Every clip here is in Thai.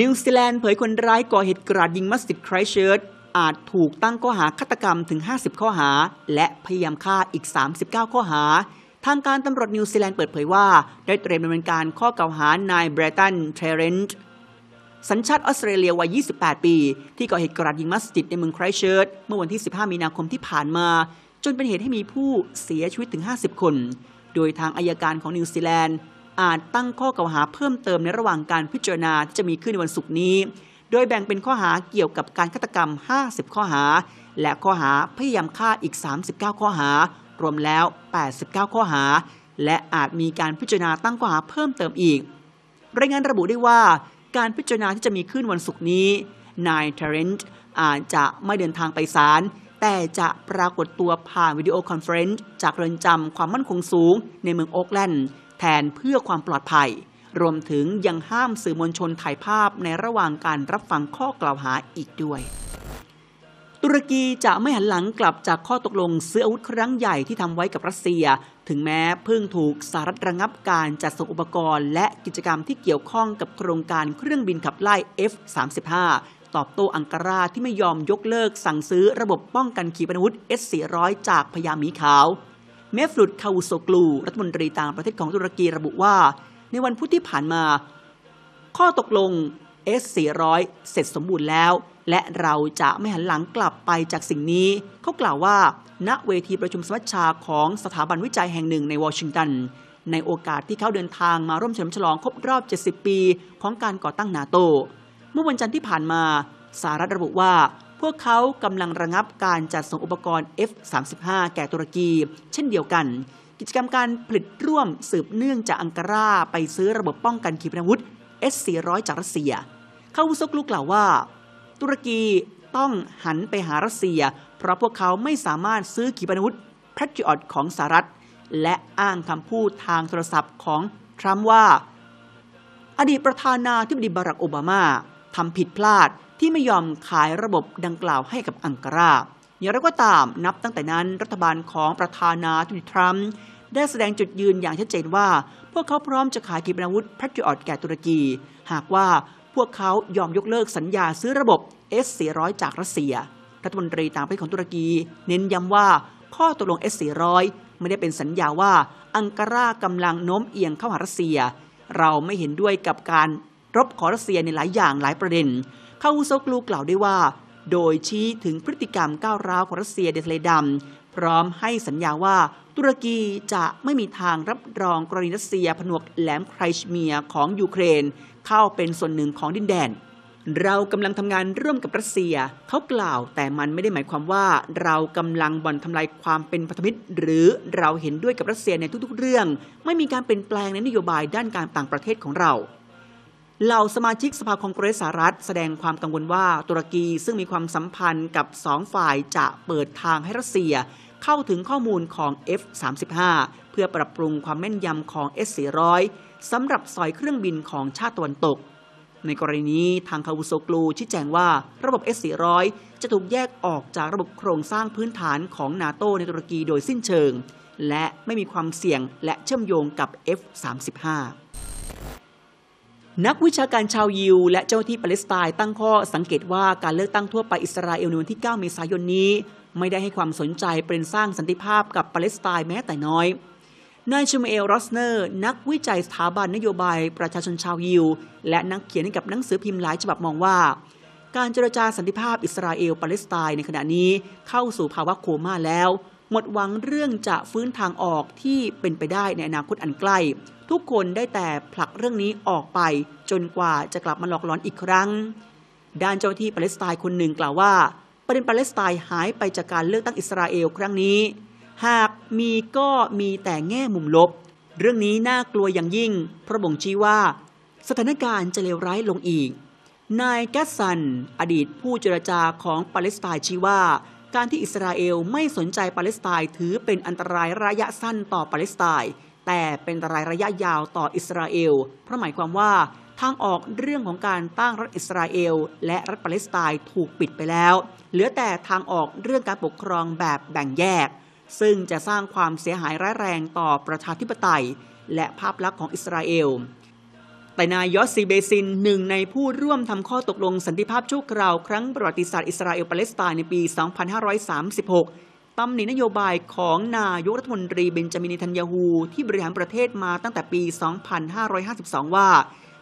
นิวซีแลนด์เผยคนร้ายก่อเหตุกราดยิงมัสยิดไครเชิร์ตอาจถูกตั้งข้อหาฆาตกรรมถึง 50 ข้อหา และพยายามฆ่าอีก 39 ข้อหา ทางการตำรวจนิวซีแลนด์เปิดเผยว่า ได้เตรียมดำเนินการข้อกล่าวหานายเบรตันเทเรนต์สัญชาติออสเตรเลียวัย 28 ปี ที่ก่อเหตุกราดยิงมัสยิดในเมืองไครเชิร์ตเมื่อวันที่ 15 มีนาคมที่ผ่านมา จนเป็นเหตุให้มีผู้เสียชีวิตถึง 50 คน โดยทางอายการของนิวซีแลนด์ อาจตั้งข้อกล่าวหาเพิ่มเติมในระหว่างการพิจารณาที่จะมีขึ้นในวันศุกร์นี้ โดยแบ่งเป็นข้อหาเกี่ยวกับการฆาตกรรม 50 ข้อหา และข้อหาพยายามฆ่าอีก 39 ข้อหา รวมแล้ว 89 ข้อหา และอาจมีการพิจารณาตั้งข้อหาเพิ่มเติมอีก รายงานระบุได้ว่า การพิจารณาที่จะมีขึ้นวันศุกร์นี้ นายเทเรนต์อาจจะไม่เดินทางไปศาลแต่จะปรากฏตัวผ่านวิดีโอคอนเฟรนซ์จากเรือนจำความมั่นคงสูงในเมืองโอ๊กแลนด์ แทนเพื่อความปลอดภัย รวมถึงยังห้ามสื่อมวลชนถ่ายภาพในระหว่างการรับฟังข้อกล่าวหาอีกด้วย ตุรกีจะไม่หันหลังกลับจากข้อตกลงซื้ออาวุธครั้งใหญ่ที่ทำไว้กับรัสเซีย ถึงแม้เพิ่งถูกสหรัฐระงับการจัดส่งอุปกรณ์ และกิจกรรมที่เกี่ยวข้องกับโครงการเครื่องบินขับไล่ F-35 ตอบโต้อังการาที่ไม่ยอมยกเลิกสั่งซื้อระบบป้องกันขีปนาวุธ S-400 จากพยามีขาว เมฟลุดคาวูโซกลู รัฐมนตรีต่างประเทศของตุรกีระบุว่า ในวันพุธที่ผ่านมา ข้อตกลง S400 เสร็จสมบูรณ์แล้ว และเราจะไม่หันหลังกลับไปจากสิ่งนี้ เขากล่าวว่า ณเวทีประชุมสมัชชาของสถาบันวิจัยแห่งหนึ่งในวอชิงตัน ในโอกาสที่เขาเดินทางมาร่วมเฉลิมฉลองครบรอบ 70 ปี ของการก่อตั้งนาโต เมื่อวันจันทร์ที่ผ่านมาสหรัฐระบุว่า วกเขากำลังระงับการจัดส่งอุปกรณ์ F-35 แก่ตุรกี เช่นเดียวกัน กิจกรรมการผลิตร่วมสืบเนื่องจากอังการาไปซื้อระบบป้องกันขีปนาวุธ S-400 จากรัสเซีย เขาอุซกลูกล่าวว่า ตุรกีต้องหันไปหารัสเซีย เพราะพวกเขาไม่สามารถซื้อขีปนาวุธแพทริออตของสหรัฐ และอ้างคำพูดทางโทรศัพท์ของทรัมป์ว่า อดีตประธานาธิบดีบารักโอบามาทำผิดพลาด ที่ไม่ยอมขายระบบดังกล่าวให้กับอังการาอย่างไรก็ตามนับตั้งแต่นั้นรัฐบาลของประธานาธิบดีทรัมป์ได้แสดงจุดยืนอย่างชัดเจนว่า พวกเขาพร้อมจะขายขีปนาวุธแพทริออตแก่ตุรกี หากว่าพวกเขายอมยกเลิกสัญญาซื้อระบบ S400 จากรัสเซีย รัฐมนตรีต่างประเทศของตุรกี เน้นย้ำว่าข้อตกลง S400 ไม่ได้เป็นสัญญาว่าอังการากำลังโน้มเอียงเข้าหารัสเซีย เราไม่เห็นด้วยกับการรบขอรัสเซียในหลายอย่างหลายประเด็น คาวูโซกลูกล่าวได้ว่า โดยชี้ถึงพฤติกรรมก้าวร้าวของรัสเซียในทะเลดำพร้อมให้สัญญาว่าตุรกีจะไม่มีทางรับรองกรณีรัสเซียผนวกแหลมไครชเมียของยูเครน เข้าเป็นส่วนหนึ่งของดินแดน เรากำลังทำงานร่วมกับรัสเซีย เขากล่าวแต่มันไม่ได้หมายความว่า เรากำลังบ่อนทำลายความเป็นพันธมิตร หรือเราเห็นด้วยกับรัสเซียในทุกๆ เรื่อง ไม่มีการเปลี่ยนแปลงในนโยบายด้านการต่างประเทศของเรา เหล่าสมาชิกสภาคองเกรสสหรัฐแสดงความกังวลว่าตุรกีซึ่งมีความสัมพันธ์กับสองฝ่ายจะเปิดทางให้รัสเซีย เข้าถึงข้อมูลของ F-35 เพื่อปรับปรุงความแม่นยำของ S-400 สำหรับสอยเครื่องบินของชาติตะวันตก ในกรณีนี้ทางคาวูโซกลูชี้แจงว่าระบบ S-400 จะถูกแยกออกจากระบบโครงสร้างพื้นฐานของนาโตในตุรกีโดยสิ้นเชิง และไม่มีความเสี่ยงและเชื่อมโยงกับ F-35 นักวิชาการชาวยิว และเจ้าที่ปาเลสไตน์ตั้งข้อสังเกตว่าการเลือกตั้งทั่วไปอิสราเอลในวันที่ 9 เมษายนนี้ ไม่ได้ให้ความสนใจเป็นสร้างสันติภาพกับปาเลสไตน์แม้แต่น้อยนายชูเมลรอสเนอร์ นักวิจัยสถาบันนโยบายประชาชนชาวยิว และนักเขียนให้กับหนังสือพิมพ์หลายฉบับมองว่า การเจรจาสันติภาพอิสราเอลปาเลสไตน์ในขณะนี้เข้าสู่ภาวะโคม่าแล้ว หมดหวังเรื่องจะฟื้นทางออกที่เป็นไปได้ในอนาคตอันใกล้ ทุกคนได้แต่ผลักเรื่องนี้ออกไป จนกว่าจะกลับมาหลอกหลอนอีกครั้ง ด้านเจ้าที่ปาเลสไตน์คนหนึ่งกล่าวว่า ประเด็นปาเลสไตน์หายไปจากการเลือกตั้งอิสราเอลครั้งนี้ หากมีก็มีแต่แง่มุมลบ เรื่องนี้น่ากลัวอย่างยิ่ง เพราะบ่งชี้ว่า สถานการณ์จะเลวร้ายลงอีก นายแกสซัน อดีตผู้เจรจาของปาเลสไตน์ชี้ว่า การที่อิสราเอลไม่สนใจปาเลสไตน์ถือเป็นอันตรายระยะสั้นต่อปาเลสไตน์แต่เป็นอันตรายระยะยาวต่ออิสราเอล เพราะหมายความว่าทางออกเรื่องของการตั้งรัฐอิสราเอล และรัฐปาเลสไตน์ถูกปิดไปแล้ว เหลือแต่ทางออกเรื่องการปกครองแบบแบ่งแยก ซึ่งจะสร้างความเสียหายร้ายแรงต่อประชาธิปไตย และภาพลักษณ์ของอิสราเอล แต่นายยอสซีเบซินหนึ่งในผู้ร่วมทำข้อตกลงสันติภาพชั่วคราวครั้งประวัติศาสตร์อิสราเอลปาเลสไตน์ในปี 2536 ตำหนินโยบายของนายกรัฐมนตรีเบนจามินเนทันยาฮูที่บริหารประเทศมาตั้งแต่ปี 2552 ว่า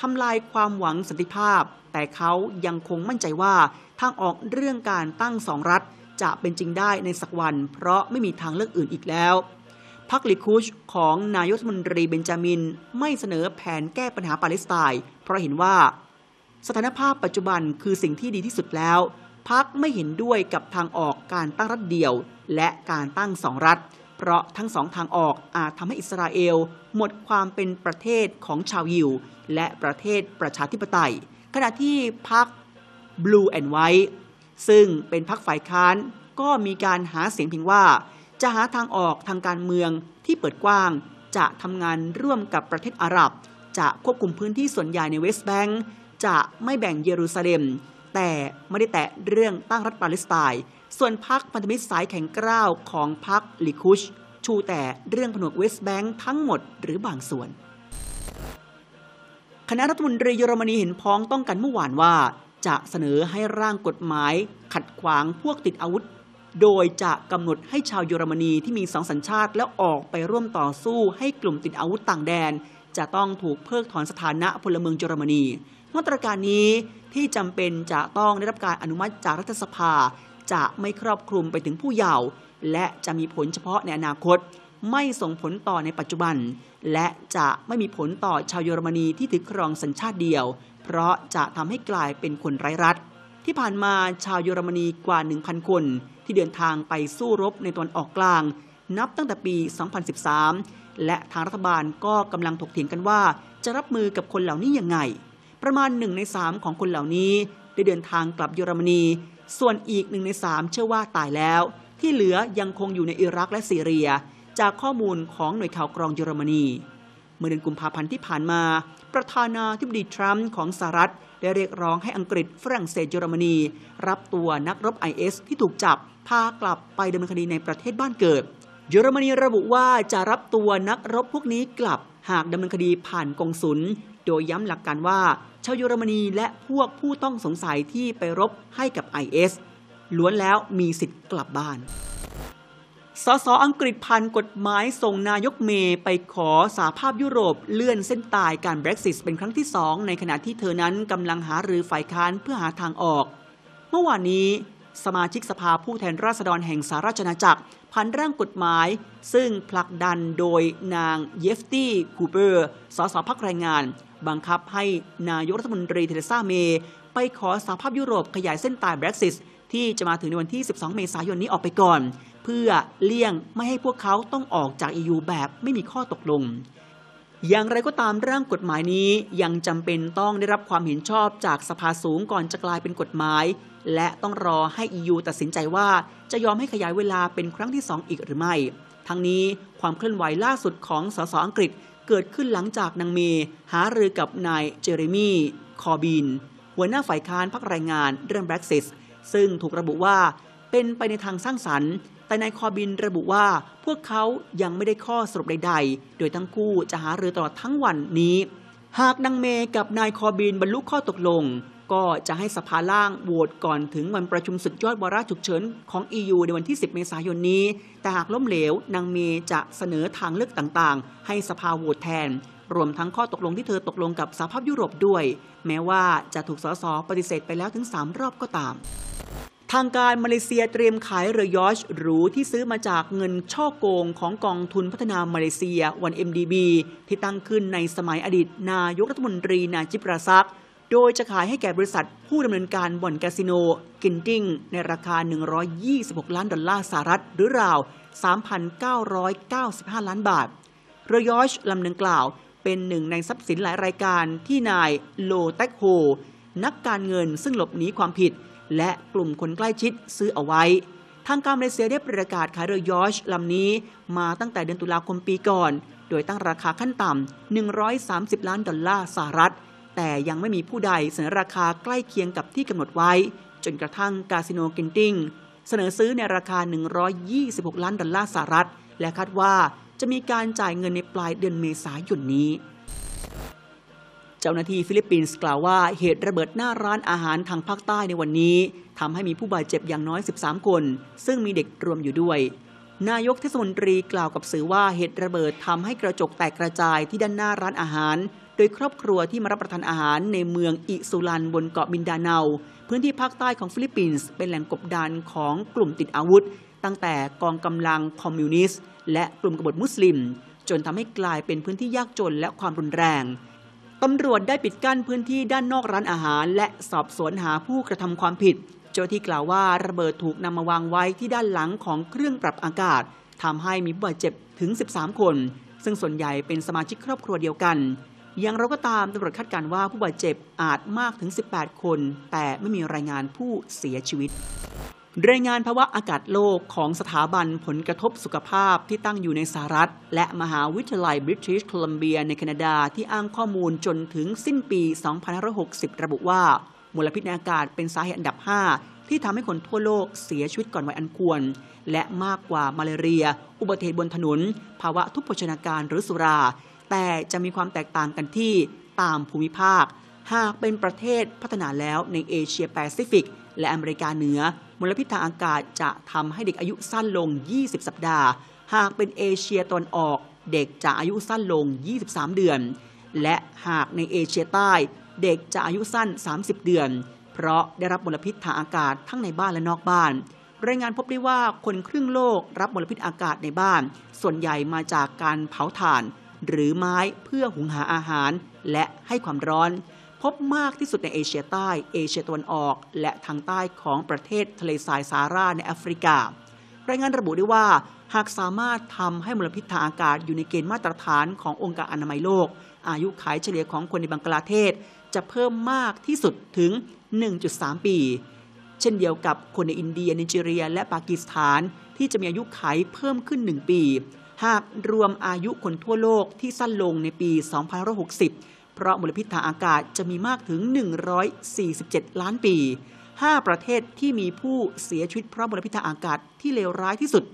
ทำลายความหวังสันติภาพ แต่เขายังคงมั่นใจว่าทางออกเรื่องการตั้งสองรัฐจะเป็นจริงได้ในสักวัน เพราะไม่มีทางเลือกอื่นอีกแล้ว พรรคลิคุชของนายกรัฐมนตรีเบนจามิน ไม่เสนอแผนแก้ปัญหาปาเลสไตน์เพราะเห็นว่า สถานภาพปัจจุบันคือสิ่งที่ดีที่สุดแล้วพรรคไม่เห็นด้วยกับทางออกการตั้งรัฐเดี่ยว และการตั้งสองรัฐ เพราะทั้งสองทางออกอาจทำให้อิสราเอล หมดความเป็นประเทศของชาวยิว และประเทศประชาธิปไตย ขณะที่พรรค Blue and White ซึ่งเป็นพรรคฝ่ายค้านก็มีการหาเสียงเพียงว่า จะหาทางออกทางการเมืองที่เปิดกว้าง จะทำงานร่วมกับประเทศอาหรับ จะควบคุมพื้นที่ส่วนใหญ่ในเวสต์แบงก์จะไม่แบ่งเยรูซาเล็ม แต่ไม่ได้แตะเรื่องตั้งรัฐปาเลสไตน์ส่วนพรรคพันธมิตรสายแข็งกร้าวของพรรคลิคุช ชูแต่เรื่องผนวกเวสต์แบงก์ทั้งหมดหรือบางส่วน คณะรัฐมนตรีเยอรมนีเห็นพ้องต้องกันเมื่อวานว่า จะเสนอให้ร่างกฎหมาย ขัดขวางพวกติดอาวุธ โดยจะกำหนดให้ชาวเยอรมนีที่มีสองสัญชาติแล้วออกไปร่วมต่อสู้ให้กลุ่มติดอาวุธต่างแดน จะต้องถูกเพิกถอนสถานะพลเมืองเยอรมนีมาตรการนี้ที่จำเป็นจะต้องได้รับการอนุมัติจากรัฐสภา จะไม่ครอบคลุมไปถึงผู้เยาว์และจะมีผลเฉพาะในอนาคต ไม่ส่งผลต่อในปัจจุบัน และจะไม่มีผลต่อชาวเยอรมนีที่ถือครองสัญชาติเดียว เพราะจะทำให้กลายเป็นคนไร้รัฐ ที่ผ่านมาชาวเยอรมนีกว่า 1,000 คน ที่เดินทางไปสู้รบในตอนออกกลาง นับตั้งแต่ปี 2013 และทางรัฐบาลก็กำลังถกเถียงกันว่า จะรับมือกับคนเหล่านี้ยังไง ประมาณหนึ่งในสามของคนเหล่านี้ได้เดินทางกลับเยอรมนี ส่วนอีกหนึ่งในสามเชื่อว่าตายแล้ว ที่เหลือยังคงอยู่ในอิรักและซีเรีย จากข้อมูลของหน่วยข่าวกรองเยอรมนี เมื่อเดือนกุมภาพันธ์ที่ผ่านมาประธานาธิบดีทรัมป์ของสหรัฐ ได้เรียกร้องให้อังกฤษฝรั่งเศสเยอรมนี รับตัวนักรบ IS ที่ถูกจับ พากลับไปดำเนินคดีในประเทศบ้านเกิด เยอรมนีระบุว่าจะรับตัวนักรบพวกนี้กลับหากดำเนินคดีผ่านกองสุลโดยย้ำหลักการว่าชาวเยอรมนีและพวกผู้ต้องสงสัยที่ไปรบให้กับ IS ล้วนแล้วมีสิทธิ์กลับบ้าน สสอังกฤษพันกฎหมายส่งนายกเมย์ไปขอสาภาพยุโรปเลื่อนเส้นตายการ Brexit เป็นครั้งที่สองในขณะที่เธอนั้นกำลังหารือฝ่ายค้านเพื่อหาทางออก เมื่อวานนี้ สมาชิกสภาผู้แทนราษฎรแห่งสหราชอาจักรพันร่างกฎหมาย ซึ่งผลักดันโดยนางเยฟตี้คูเปอร์สสพักแรงงาน บังคับให้นายกรัฐมนตรีเทเรซาเมย์ไปขอสหภาพยุโรปขยายเส้นตาย Brexit ที่จะมาถึงในวันที่ 12 เมษายนนี้ออกไปก่อน เพื่อเลี่ยงไม่ให้พวกเขาต้องออกจาก EU แบบไม่มีข้อตกลง อย่างไรก็ตามร่างกฎหมายนี้ยังจำเป็นต้องได้รับความเห็นชอบจากสภาสูงก่อนจะกลายเป็นกฎหมาย และต้องรอให้ EU ตัดสินใจว่าจะยอมให้ขยายเวลาเป็นครั้งที่ 2 อีกหรือไม่ ทั้งนี้ความเคลื่อนไหวล่าสุดของสสอังกฤษเกิดขึ้นหลังจากนางเมหารือกับนายเจเรมีคอบิน หัวหน้าฝ่ายค้านพักแรงงานเรื่อง Brexit ซึ่งถูกระบุว่าเป็นไปในทางสร้างสรรค์ แต่นายคอบินระบุว่าพวกเขายังไม่ได้ข้อสรุปใด ๆ โดยทั้งคู่จะหารือตลอดทั้งวันนี้ หากนางเมย์กับนายคอบินบรรลุข้อตกลง ก็จะให้สภาล่างโหวตก่อนถึงวันประชุมสุดยอดวาระฉุกเฉินของ EU ในวันที่ 10 เมษายนนี้ แต่หากล้มเหลวนางเมจะเสนอทางเลือกต่างๆ ให้สภาโหวตแทนรวมทั้งข้อตกลงที่เธอตกลงกับสหภาพยุโรปด้วย แม้ว่าจะถูกสสปฏิเสธไปแล้วถึง 3 รอบก็ตาม ทางการมาเลเซียเตรียมขายเรือยอชหรูที่ซื้อมาจากเงินช่อโกงของกองทุนพัฒนามาเลเซียวัน MDB ที่ตั้งขึ้นในสมัยอดีตนายกรัฐมนตรีนาจิปราซัก โดยจะขายให้แก่บริษัทผู้ดำเนินการบ่อนคาสิโนกินติ้งในราคา 126 ล้านดอลลาร์สหรัฐหรือราว 3,995 ล้านบาท เรยอชลำดังกล่าว เป็นหนึ่งในทรัพย์สินหลายรายการที่นายโลแตกโฮนักการเงินซึ่งหลบหนีความผิด และกลุ่มคนใกล้ชิดซื้อเอาไว้ ทางการมาเลเซียได้ประกาศขายเรือยอชลำนี้มาตั้งแต่เดือนตุลาคมปีก่อน โดยตั้งราคาขั้นต่ำ 130 ล้านดอลลาร์สหรัฐ แต่ยังไม่มีผู้ใดเสนอราคาใกล้เคียงกับที่กำหนดไว้ จนกระทั่งกาสิโนกินติงเสนอซื้อในราคา 126 ล้านดอลลาร์สหรัฐ และคาดว่าจะมีการจ่ายเงินในปลายเดือนเมษายนนี้ จ้าหน้าที่ฟิลิปปินส์กล่าวว่าเหตุระเบิดหน้าร้านอาหารทางภาคใต้ในวันนี้ทำให้มีผู้บาดเจ็บอย่างน้อย 13 คน ซึ่งมีเด็กรวมอยู่ด้วย นายกเทศมนตรีกล่าวกับสื่อว่าเหตุระเบิดทำให้กระจกแตกกระจายที่ด้านหน้าร้านอาหาร โดยครอบครัวที่มารับประทานอาหารในเมืองอิสุลันบนเกาะบินดาเนา พื้นที่ภาคใต้ของฟิลิปปินส์เป็นแหล่งกบดานของกลุ่มติดอาวุธ ตั้งแต่กองกำลังคอมมิวนิสต์และกลุ่มกบฏมุสลิม จนทำให้กลายเป็นพื้นที่ยากจนและความรุนแรง ตำรวจได้ปิดกั้นพื้นที่ด้านนอกร้านอาหาร และสอบสวนหาผู้กระทำความผิด เจ้าที่กล่าวว่าระเบิดถูกนำมาวางไว้ที่ด้านหลังของเครื่องปรับอากาศทำให้มีผู้บาดเจ็บถึง 13 คน ซึ่งส่วนใหญ่เป็นสมาชิกครอบครัวเดียวกัน อย่างเราก็ตามตำรวจคาดการณ์ว่าผู้บาดเจ็บอาจมากถึง 18 คน แต่ไม่มีรายงานผู้เสียชีวิต รายงานภาวะอากาศโลกของสถาบันผลกระทบสุขภาพที่ตั้งอยู่ในสหรัฐ และมหาวิทยาลัยบริติชโคลัมเบียในแคนาดาที่อ้างข้อมูลจนถึงสิ้นปี 2560 ระบุว่ามลพิษในอากาศเป็นสาเหตุอันดับ 5 ที่ทำให้คนทั่วโลกเสียชีวิตก่อนวัยอันควร และมากกว่ามาลาเรีย อุบัติเหตุบนถนน ภาวะทุพพชนาการหรือสุรา แต่จะมีความแตกต่างกันที่ตามภูมิภาค หากเป็นประเทศพัฒนาแล้วในเอเชียแปซิฟิก และอเมริกาเหนือ มลพิษทางอากาศจะทำให้เด็กอายุสั้นลง 20 สัปดาห์ หากเป็นเอเชียตอนออก เด็กจะอายุสั้นลง 23 เดือน และหากในเอเชียใต้ เด็กจะอายุสั้น 30 เดือน เพราะได้รับมลพิษทางอากาศทั้งในบ้านและนอกบ้านรายงานพบได้ว่าคนครึ่งโลกรับมลพิษอากาศในบ้าน ส่วนใหญ่มาจากการเผาถ่าน หรือไม้เพื่อหุงหาอาหาร และให้ความร้อน บมากที่สุดในเอเชียใต้ เอเชียตะวันออก และทางใต้ของประเทศทะเลทรายซาฮาราในแอฟริการายงานระบุได้ว่า หากสามารถทำให้มลพิษทางอากาศอยู่ในเกณฑ์มาตรฐานขององค์การอนามัยโลก อายุขัยเฉลี่ยของคนในบังกลาเทศ จะเพิ่มมากที่สุดถึง 1.3 ปี เช่นเดียวกับคนในอินเดียนิเจเรีย และปากีสถาน ที่จะมีอายุขัยเพิ่มขึ้น 1 ปี หากรวมอายุคนทั่วโลกที่สั้นลงในปี 2560 เพราะมลพิษทางอากาศจะมีมากถึง 147 ล้านปี 5 ประเทศที่มีผู้เสียชีวิตเพราะมลพิษทางอากาศที่เลวร้ายที่สุด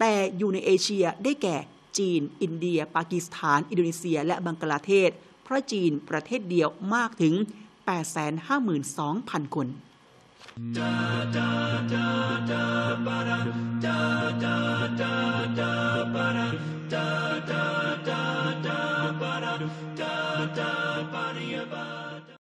แต่อยู่ในเอเชียได้แก่ จีน อินเดีย ปากีสถาน อินโดนีเซีย และบังกลาเทศ เพราะจีนประเทศเดียวมากถึง 852,000 คน Santa Maria.